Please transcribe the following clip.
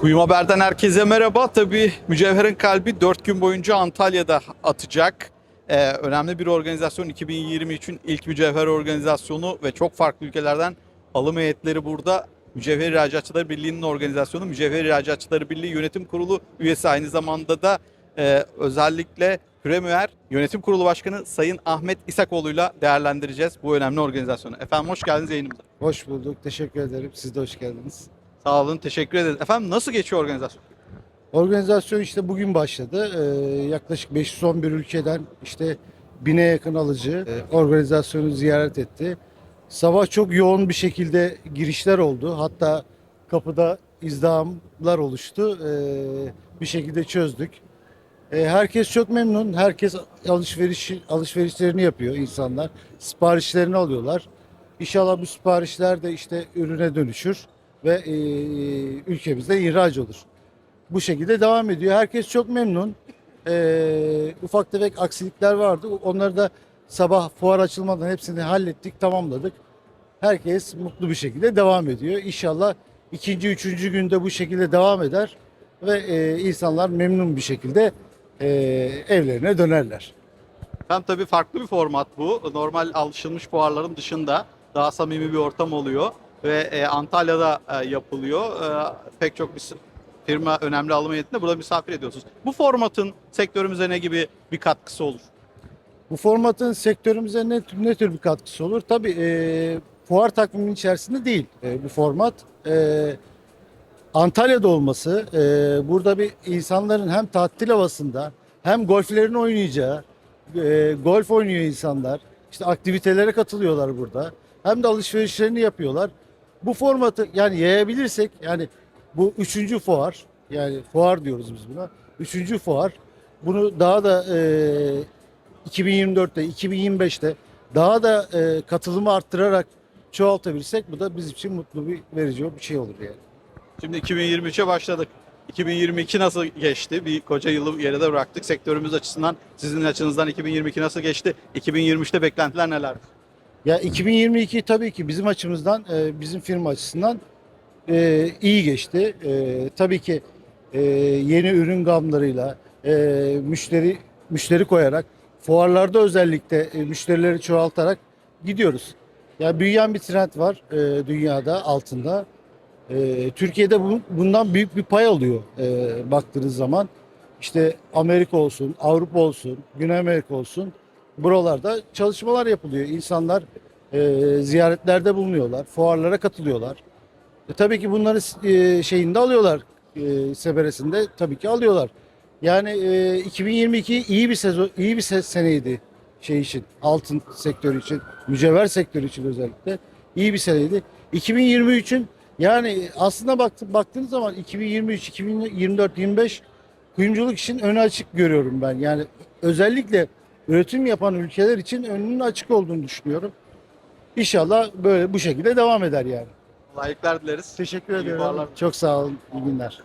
Kuyum Haber'den herkese merhaba. Tabii Mücevher'in kalbi 4 gün boyunca Antalya'da atacak. Ee, önemli bir organizasyon 2023'ün ilk mücevher organizasyonu ve çok farklı ülkelerden alım heyetleri burada. Mücevher İhracatçıları Birliği'nin organizasyonu. Mücevher İhracatçıları Birliği Yönetim Kurulu üyesi aynı zamanda da e, özellikle Premier Yönetim Kurulu Başkanı Sayın Ahmet İsakoğlu'yla değerlendireceğiz bu önemli organizasyonu. Efendim hoş geldiniz yayınımıza. Hoş bulduk. Teşekkür ederim. Siz de hoş geldiniz. Sağ olun, teşekkür ederiz. Efendim nasıl geçiyor organizasyon? Organizasyon işte bugün başladı. Ee, yaklaşık 511 ülkeden işte bine yakın alıcı e, organizasyonu ziyaret etti. Sabah çok yoğun bir şekilde girişler oldu. Hatta kapıda izdihamlar oluştu. Ee, bir şekilde çözdük. Ee, herkes çok memnun. Herkes alışveriş alışverişlerini yapıyor insanlar. Siparişlerini alıyorlar. İnşallah bu siparişler de işte ürüne dönüşür ve e, ülkemizde ihraç olur. Bu şekilde devam ediyor. Herkes çok memnun. Ee, ufak tefek aksilikler vardı. Onları da sabah fuar açılmadan hepsini hallettik, tamamladık. Herkes mutlu bir şekilde devam ediyor. İnşallah ikinci, üçüncü günde bu şekilde devam eder ve e, insanlar memnun bir şekilde e, evlerine dönerler. Hem tabii farklı bir format bu. Normal alışılmış fuarların dışında daha samimi bir ortam oluyor ve e, Antalya'da e, yapılıyor. E, pek çok bir firma önemli alım heyetinde burada misafir ediyorsunuz. Bu formatın sektörümüze ne gibi bir katkısı olur? Bu formatın sektörümüze ne, ne tür bir katkısı olur? Tabii e, fuar takviminin içerisinde değil e, bu format. E, Antalya'da olması, e, burada bir insanların hem tatil havasında hem golflerini oynayacağı, e, golf oynuyor insanlar. İşte aktivitelere katılıyorlar burada. Hem de alışverişlerini yapıyorlar. Bu formatı yani yayabilirsek yani bu üçüncü fuar yani fuar diyoruz biz buna. Üçüncü fuar. Bunu daha da e, 2024'te, 2025'te daha da e, katılımı arttırarak çoğaltabilirsek bu da bizim için mutlu bir verici bir şey olur yani. Şimdi 2023'e başladık. 2022 nasıl geçti? Bir koca yılı geride bıraktık. Sektörümüz açısından, sizin açınızdan 2022 nasıl geçti? 2023'te beklentiler neler? Ya 2022 tabii ki bizim açımızdan, e, bizim firma açısından e, iyi geçti. E, tabii ki e, yeni ürün gamlarıyla e, müşteri müşteri koyarak fuarlarda özellikle e, müşterileri çoğaltarak gidiyoruz. Ya büyüyen bir trend var e, dünyada altında. E, Türkiye'de bu, bundan büyük bir pay alıyor e, baktığınız zaman. İşte Amerika olsun, Avrupa olsun, Güney Amerika olsun buralarda çalışmalar yapılıyor. İnsanlar e, ziyaretlerde bulunuyorlar, fuarlara katılıyorlar. E, tabii ki bunları e, şeyinde alıyorlar, e, seberesinde tabii ki alıyorlar. Yani e, 2022 iyi bir sezon, iyi bir se- seneydi şey için, altın sektörü için, mücevher sektörü için özellikle iyi bir seneydi. 2023'ün yani aslında baktı, baktığınız zaman 2023, 2024, 25 kuyumculuk için önü açık görüyorum ben. Yani özellikle üretim yapan ülkeler için önünün açık olduğunu düşünüyorum. İnşallah böyle bu şekilde devam eder yani. Layıklar dileriz. Teşekkür İyi ederim. fuarlar. Çok sağ olun. İyi günler.